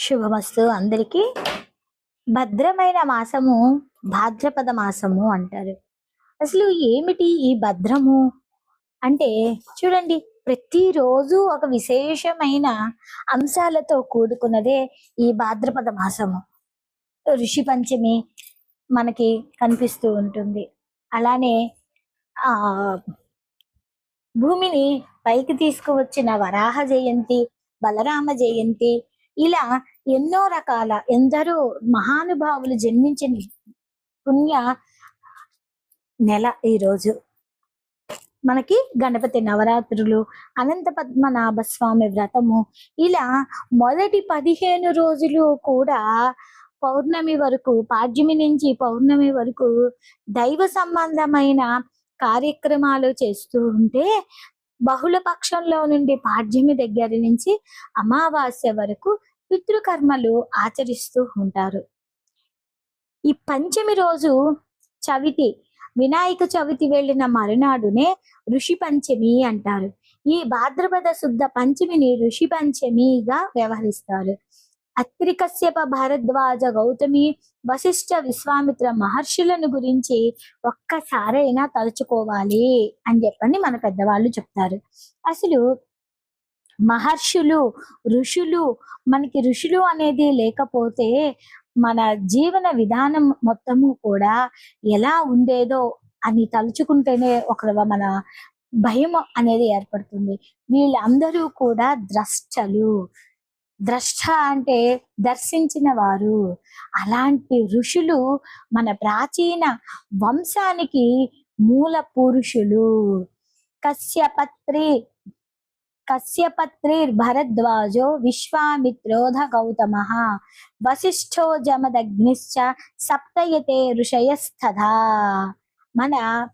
శుభమస్తు అందరికీ. భద్రమైన మాసము భాద్రపద మాసము అంటారు. అసలు ఏమిటి ఈ భద్రము? అంటే చూడండి ప్రతిరోజు ఒక విశేషమైన అంశాలతో కూడుకున్నదే ఈ భాద్రపద మాసము. ఋషి పంచమి మనకి కనిపిస్తూ ఉంటుంది. అలానే ఆ భూమిని పైకి తీసుకువచ్చిన వరాహ జయంతి బలరామ జయంతి ఇలా ఎన్నో రకాల ఎందరో మహానుభావులు జన్మించిన పుణ్య నెల ఈరోజు. మనకి గణపతి నవరాత్రులు అనంత పద్మనాభ స్వామి వ్రతము ఇలా మొదటి పదిహేను రోజులు కూడా పౌర్ణమి వరకు పాడ్యమి నుంచి పౌర్ణమి వరకు దైవ సంబంధమైన కార్యక్రమాలు చేస్తూ ఉంటే బహుళ పక్షంలో నుండి పాడ్యమి దగ్గర నుంచి అమావాస్య వరకు పితృకర్మలు ఆచరిస్తూ ఉంటారు. ఈ పంచమి రోజు చవితి వినాయక చవితి వెళ్ళిన మరునాడునే ఋషి పంచమి అంటారు. ఈ భాద్రపద శుద్ధ పంచమిని ఋషి పంచమిగా వ్యవహరిస్తారు. అత్రి కశ్యప భారద్వాజ గౌతమి వశిష్ఠ విశ్వామిత్ర మహర్షులను గురించి ఒక్కసారైనా తలుచుకోవాలి అని చెప్పని మన పెద్దవాళ్ళు చెప్తారు. అసలు మహర్షులు ఋషులు మనకి ఋషులు అనేది లేకపోతే మన జీవన విధానం మొత్తము కూడా ఎలా ఉండేదో అని తలుచుకుంటేనే ఒక మన భయం అనేది ఏర్పడుతుంది. వీళ్ళందరూ కూడా ద్రష్టలు. ద్రష్ట అంటే దర్శించిన వారు. అలాంటి ఋషులు మన ప్రాచీన వంశానికి మూల పురుషులు. కశ్యపత్రి కశ్యపత్రిర్ భరద్వాజో విశ్వామిత్రోధ గౌతమ వశిష్ఠో జమదగ్నిశ్చ సప్తయతే ఋషయస్తథా మన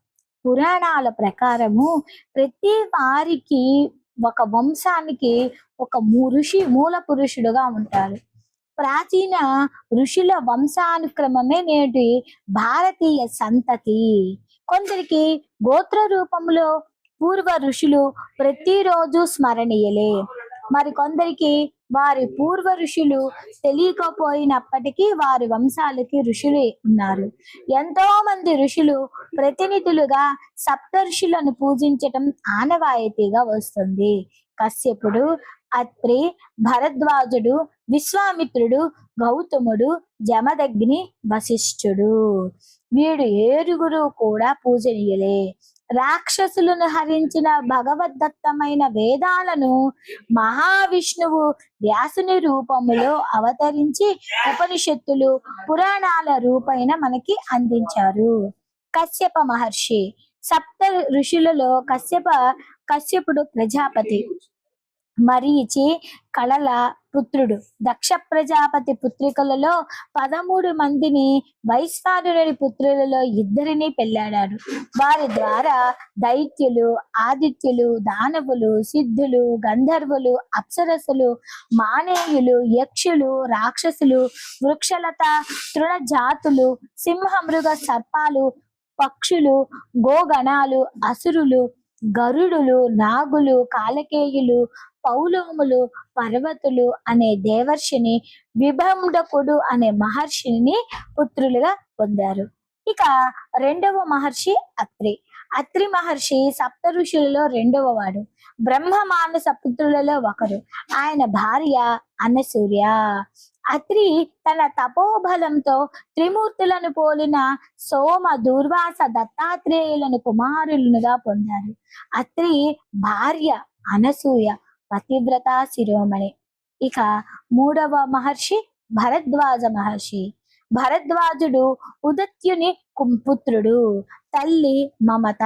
పురాణాల ప్రకారము ప్రతి వారికి ఒక వంశానికి ఒక ఋషి మూల పురుషుడుగా ఉంటారు. ప్రాచీన ఋషుల వంశానుక్రమమే నేటి భారతీయ సంతతి. కొందరికి గోత్ర రూపంలో పూర్వ ఋషులు ప్రతిరోజు స్మరణీయులే. మరి కొందరికి వారి పూర్వ ఋషులు తెలియకపోయినప్పటికీ వారి వంశాలకి ఋషులు ఉన్నారు. ఎంతో మంది ఋషులు ప్రతినిధులుగా సప్త ఋషులను పూజించటం ఆనవాయితీగా వస్తుంది. కశ్యపుడు అత్రి భరద్వాజుడు విశ్వామిత్రుడు గౌతముడు జమదగ్ని వశిష్ఠుడు వీడు ఏరుగురు కూడా పూజనీయులే. రాక్షసులను హరించిన భగవద్దత్తమైన వేదాలను మహావిష్ణువు వ్యాసుని రూపములో అవతరించి ఉపనిషత్తులు పురాణాల రూపైన మనకి అందించారు. కశ్యప మహర్షి సప్త ఋషులలో కశ్యప కశ్యపుడు ప్రజాపతి. మరీచి కళల పుత్రుడు. దక్ష ప్రజాపతి పుత్రికలలో పదమూడు మందిని వైశ్వానుని పుత్రులలో ఇద్దరిని పెళ్ళాడాడు వారి ద్వారా దైత్యులు ఆదిత్యులు దానవులు సిద్ధులు గంధర్వులు అప్సరసులు మానేయులు యక్షులు రాక్షసులు వృక్షలత తృణజాతులు సింహ మృగ సర్పాలు పక్షులు గోగణాలు అసురులు గరుడులు నాగులు కాలకేయులు పౌలోములు పర్వతులు అనే దేవర్షిని విభండకుడు అనే మహర్షిని పుత్రులుగా పొందారు. ఇక రెండవ మహర్షి అత్రి. అత్రి మహర్షి సప్త ఋషులలో రెండవ వాడు. బ్రహ్మ మానస పుత్రులలో ఒకరు. ఆయన భార్య అనసూర్య అత్రి తన తపోబలంతో త్రిమూర్తులను పోలిన సోమ దూర్వాస దత్తాత్రేయులను కుమారులుగా పొందారు. అత్రి భార్య అనసూయ పతివ్రత శిరోమణి. ఇక మూడవ మహర్షి భరద్వాజ మహర్షి. భరద్వాజుడు ఉదత్యుని పుత్రుడు. తల్లి మమత.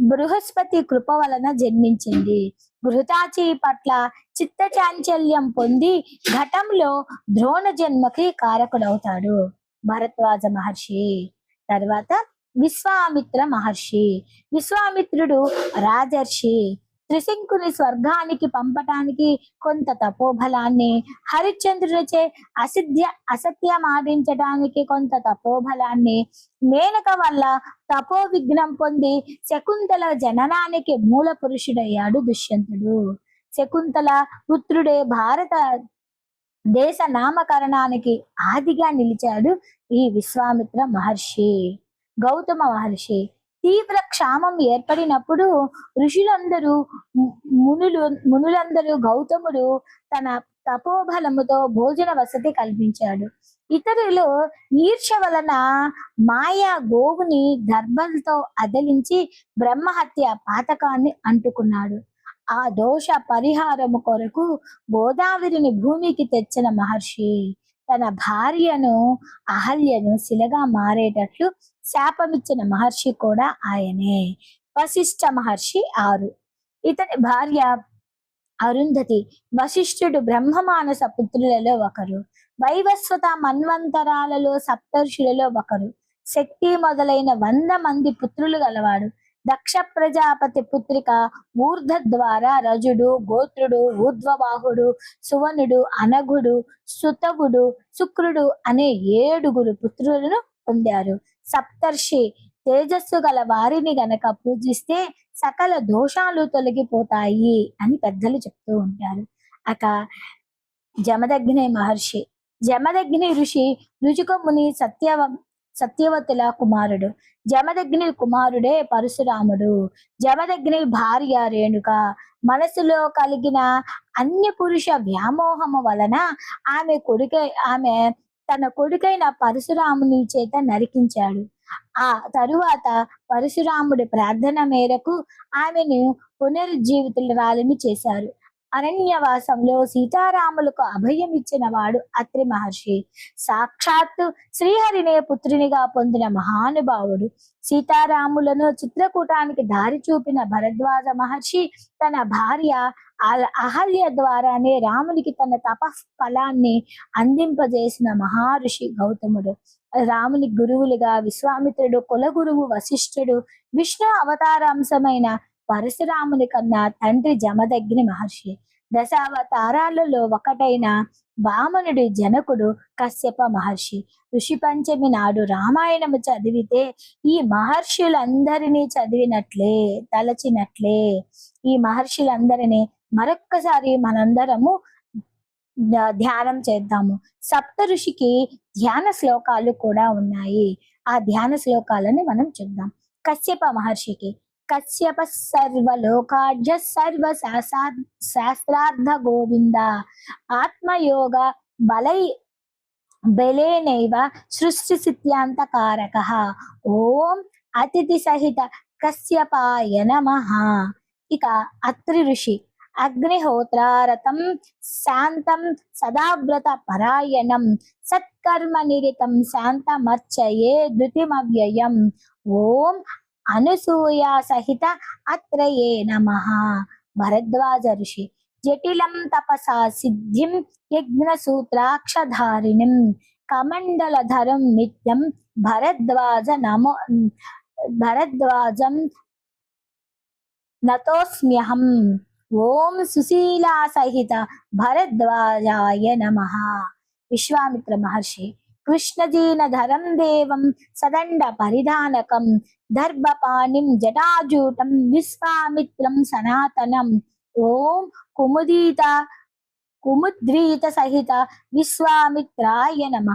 బృహస్పతి కృప వలన జన్మించింది. బృహతాచి పట్ల చిత్త చాంచల్యం పొంది ఘటంలో ద్రోణ జన్మకి కారకుడవుతాడు. భరద్వాజ మహర్షి. తర్వాత విశ్వామిత్ర మహర్షి. విశ్వామిత్రుడు రాజర్షి. త్రిశంకుని స్వర్గానికి పంపటానికి కొంత తపోబలాన్ని హరిశ్చంద్రునిచే అసిద్ధ్య అసత్యమాడించడానికి కొంత తపోబలాన్ని మేనక వల్ల తపో విఘ్నం పొంది శకుంతల జననానికి మూల పురుషుడయ్యాడు దుష్యంతుడు. శకుంతల పుత్రుడే భారత దేశ నామకరణానికి ఆదిగా నిలిచాడు ఈ విశ్వామిత్ర మహర్షి గౌతమ మహర్షి. తీవ్ర క్షామం ఏర్పడినప్పుడు ఋషులందరూ మునులు మునులందరూ గౌతముడు తన తపోబలముతో భోజన వసతి కల్పించాడు. ఇతరులు ఈర్ష వలన మాయా గోవుని దర్భలతో అదలించి బ్రహ్మహత్య పాతకాన్ని అంటుకున్నాడు. ఆ దోష పరిహారము కొరకు గోదావరిని భూమికి తెచ్చిన మహర్షి తన భార్యను అహల్యను శిలగా మారేటట్లు శాపమిచ్చిన మహర్షి కూడా ఆయనే. వశిష్ఠ మహర్షి ఆరు. ఇతని భార్య అరుంధతి వశిష్ఠుడు బ్రహ్మమానస పుత్రులలో ఒకరు. వైవస్వత మన్వంతరాలలో సప్తర్షులలో ఒకరు. శక్తి మొదలైన వంద మంది పుత్రులు గలవాడు. దక్ష ప్రజాపతి పుత్రిక ఊర్ధ ద్వారా రజుడు గోత్రుడు ఊర్ధ్వవాహుడు సువనుడు అనఘుడు సుతవుడు శుక్రుడు అనే ఏడుగురు పుత్రులను పొందారు. సప్తర్షి తేజస్సు గల వారిని గనక పూజిస్తే సకల దోషాలు తొలగిపోతాయి అని పెద్దలు చెప్తూ ఉంటారు. అక జమదగ్ని మహర్షి జమదగ్ని ఋషి రుచికముని సత్యవ సత్యవతుల కుమారుడు. జమదగ్ని కుమారుడే పరశురాముడు. జమదగ్ని భార్య రేణుక. మనసులో కలిగిన అన్య పురుష వ్యామోహము వలన ఆమె కొడుకై ఆమె తన కొడుకైన పరశురాముని చేత నరికించాడు. ఆ తరువాత పరశురాముడి ప్రార్థన మేరకు ఆమెను పునరుజ్జీవితురాలిని చేశారు. అరణ్యవాసంలో సీతారాములకు అభయం ఇచ్చిన వాడు అత్రి మహర్షి. సాక్షాత్తు శ్రీహరినే పుత్రునిగా పొందిన మహానుభావుడు. సీతారాములను చిత్రకూటానికి దారి చూపిన భరద్వాజ మహర్షి తన భార్య అహల్య ద్వారానే రామునికి తన తప ఫలాన్ని అందింపజేసిన మహర్షి గౌతముడు. రాముని గురువులుగా విశ్వామిత్రుడు కులగురువు వశిష్ఠుడు విష్ణు అవతారాంశమైన పరశురాముని కన్నా తండ్రి జమదగ్ని మహర్షి. దశావతారాలలో ఒకటైన వామనుడి జనకుడు కశ్యప మహర్షి. ఋషి పంచమి నాడు రామాయణము చదివితే ఈ మహర్షులందరినీ చదివినట్లే తలచినట్లే. ఈ మహర్షులందరినీ మరొక్కసారి మనందరము ధ్యానం చేద్దాము. సప్త ఋషికి ధ్యాన శ్లోకాలు కూడా ఉన్నాయి. ఆ ధ్యాన శ్లోకాలని మనం చూద్దాం కశ్యప మహర్షికి కశ్యప సర్వలోకాఢ్య సర్వ శాస్త్రార్థ గోవింద. ఆత్మయోగ బలై బలేనైవ సృష్టి సిద్ధ్యాంతకారక ఓం అతిథి సహిత కశ్యపాయ నమ. ఇక అత్రి ఋషి అగ్నిహోత్రారతం శాంతం సదావ్రత పరాయణం సత్కర్మ నిరితం శాంతమర్చయే ధృతిమవ్యయం ఓం అనసూయ సహిత అత్రయే నమః భరద్వాజ ఋషి జటిలం తపసా సిద్ధిం యజ్ఞసూత్రాక్షధారిణిం కమండలధరం నిత్యం భరద్వాజ నమో భరద్వాజం నతోస్మ్యహం ఓం సుశీలా సహిత భరద్వాజాయ నమః విశ్వామిత్ర మహర్షి కృష్ణజీనధరం దేవం సదండ పరిధానకం దర్భపాణిం జటాజూటం విశ్వామిత్రం సనాతనం. ఓం కుముదీత కుముద్రీత సహిత విశ్వామిత్రాయ నమ.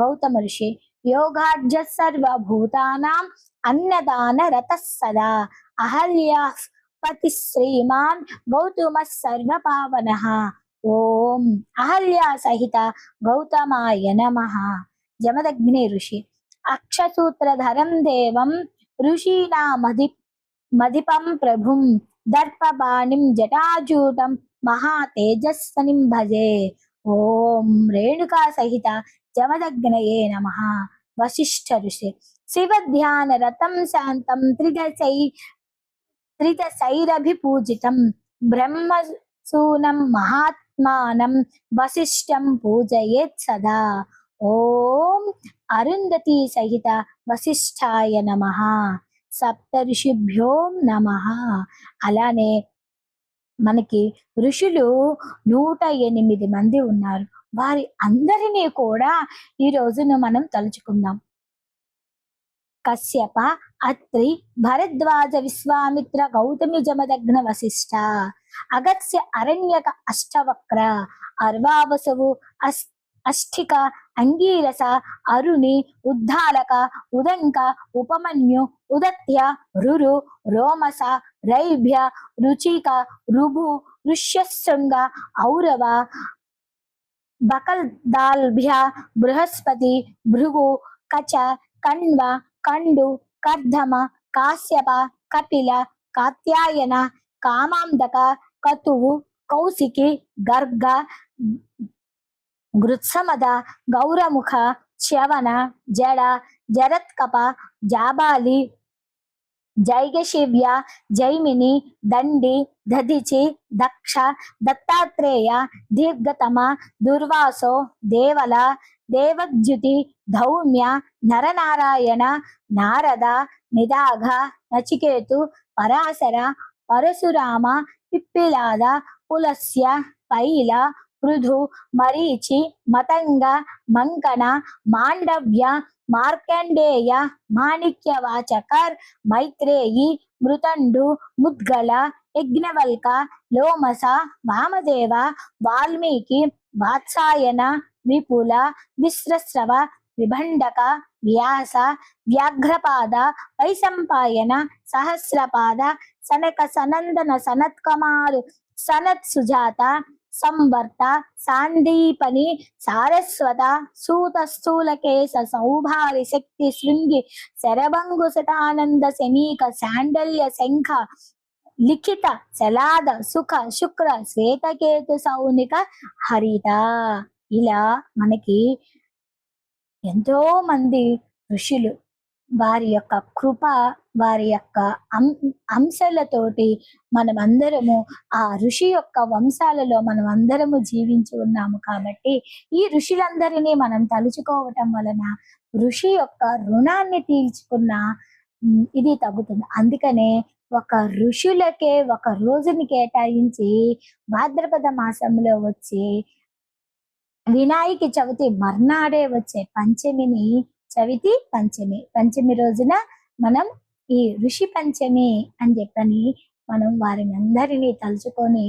గౌతమ ఋషి యోగాఢ్య సర్వభూతానాం అన్నదాన రత సదా. అహల్యా పతి శ్రీమాన్ గౌతమ సర్వపావన. ఓం అహల్యా సహిత గౌతమాయ నమః జమదగ్ని ఋషి అక్షసూత్రధరం దేవం ఋషీణామధి మధిపం ప్రభుం దర్పబాణిం జటాజూటం మహా తేజస్వనిం భజే ఓం రేణుకా సహిత జమదగ్నయే నమ వశిష్ఠ ఋషి శివ ధ్యాన రతం శాంతం త్రిదశై త్రిదశైరభిపూజితం బ్రహ్మసూనం ఆత్మానం వశిష్టం పూజయేత్ సదా. ఓం అరుంధతి సహిత వశిష్ఠాయ నమ. సప్త ఋషిభ్యో నమ. అలానే మనకి ఋషులు నూట ఎనిమిది మంది ఉన్నారు. వారి అందరినీ కూడా ఈ రోజున మనం తలుచుకుందాం. కశ్యప అత్రి భరద్వాజ విశ్వామిత్ర గౌతమి జమదగ్న వశిష్ఠ. అగత్స్య అరణ్యక అష్టవక్ర అర్వావసవు అస్ అష్టిక అంగీరస అరుణి ఉద్దాలక ఉదంక ఉపమన్యు ఉదత్య రురు రోమస రైభ్య రుచిక రుభు ఋష్యశృంగ ఔరవ బకల్దాల్భ్య బృహస్పతి భృగు కచ కణ్వ కండు కర్ధమ కాశ్యప కపిల కాత్యాయన కామాంధక కతువు కౌశికి గర్గ గృత్సమద గౌరముఖ చ్యవన జడ జరత్కప జాబాలి జైగశివ్య జైమిని దండి దధిచి దక్ష దత్తాత్రేయ దీర్ఘతమ దుర్వాసో దేవల దేవద్యుతి ధౌమ్య నరనారాయణ నారద నిదాఘ నచికేతు పరాశర పరశురామ పిప్పిలాద పులస్య పైల పృథు మరీచి మతంగ మంకణ మాండవ్య మార్కండేయ మాణిక్యవాచకర్ మైత్రేయి మృతండు ముద్గల యజ్ఞవల్క లోమస వామదేవ వాల్మీకి వాత్సాయన విపుల విశ్రస్రవ విభండక వ్యాస వ్యాఘ్రపాద వైసంపాయన సహస్రపాద సనక సనందన సనత్ కుమారు సనత్ సుజాత సంవర్త సాందీపని సారస్వత సూత స్థూలకేశ సౌభారి శక్తి శృంగి శరభంగు శతానంద శనీక శాండల్య శంఖ లిఖిత శలాద సుఖ శుక్ర శ్వేతకేతు సౌనిక హరిత. ఇలా మనకి ఎంతో మంది ఋషులు వారి యొక్క కృప వారి యొక్క అం అంశాలతోటి మనం అందరము ఆ ఋషి యొక్క వంశాలలో మనం అందరము జీవించి ఉన్నాము కాబట్టి ఈ ఋషులందరినీ మనం తలుచుకోవటం వలన ఋషి యొక్క రుణాన్ని తీర్చుకున్న ఇది తగ్గుతుంది. అందుకనే ఒక ఋషులకే ఒక రోజుని కేటాయించి భాద్రపద మాసంలో వచ్చే వినాయక చవితి మర్నాడే వచ్చే పంచమిని చవితి పంచమి. పంచమి రోజున మనం ఈ ఋషి పంచమి అని చెప్పని మనం వారిని అందరినీ తలుచుకొని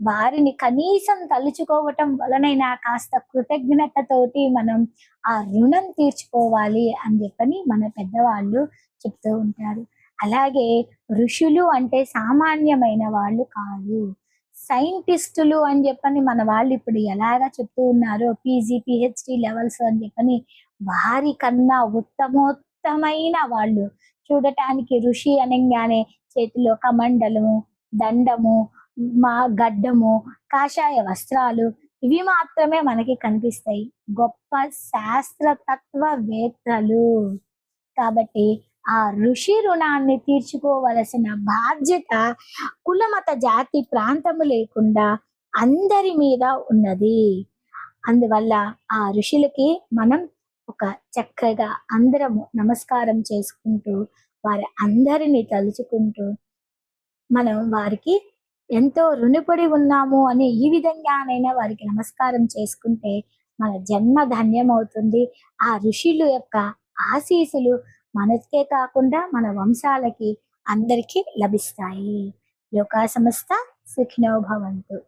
వారిని కనీసం తలుచుకోవటం వలనైనా కాస్త కృతజ్ఞతతోటి మనం ఆ రుణం తీర్చుకోవాలి అని చెప్పని మన పెద్దవాళ్ళు చెప్తూ ఉంటారు. అలాగే ఋషులు అంటే సామాన్యమైన వాళ్ళు కాదు. సైంటిస్టులు అని చెప్పని మన వాళ్ళు ఇప్పుడు ఎలాగా చెప్తూ ఉన్నారో పీజీ పిహెచ్డి లెవెల్స్ అని చెప్పని వారి కన్నా ఉత్తమోత్తమైన వాళ్ళు. చూడటానికి ఋషి అనగానే చేతిలో కమండలము దండము మా గడ్డము కాషాయ వస్త్రాలు ఇవి మాత్రమే మనకి కనిపిస్తాయి. గొప్ప శాస్త్ర తత్వవేత్తలు కాబట్టి ఆ ఋషి రుణాన్ని తీర్చుకోవలసిన బాధ్యత కులమత జాతి ప్రాంతము లేకుండా అందరి మీద ఉన్నది. అందువల్ల ఆ ఋషులకి మనం ఒక చక్కగా అందరము నమస్కారం చేసుకుంటూ వారి అందరినీ తలుచుకుంటూ మనం వారికి ఎంతో రుణపడి ఉన్నాము అని ఈ విధంగానైనా వారికి నమస్కారం చేసుకుంటే మన జన్మ ధన్యమవుతుంది. ఆ ఋషులు యొక్క ఆశీసులు మనకే కాకుండా మన వంశాలకి అందరికీ లభిస్తాయి. యోగా సంస్థ సుఖినో భవంతు.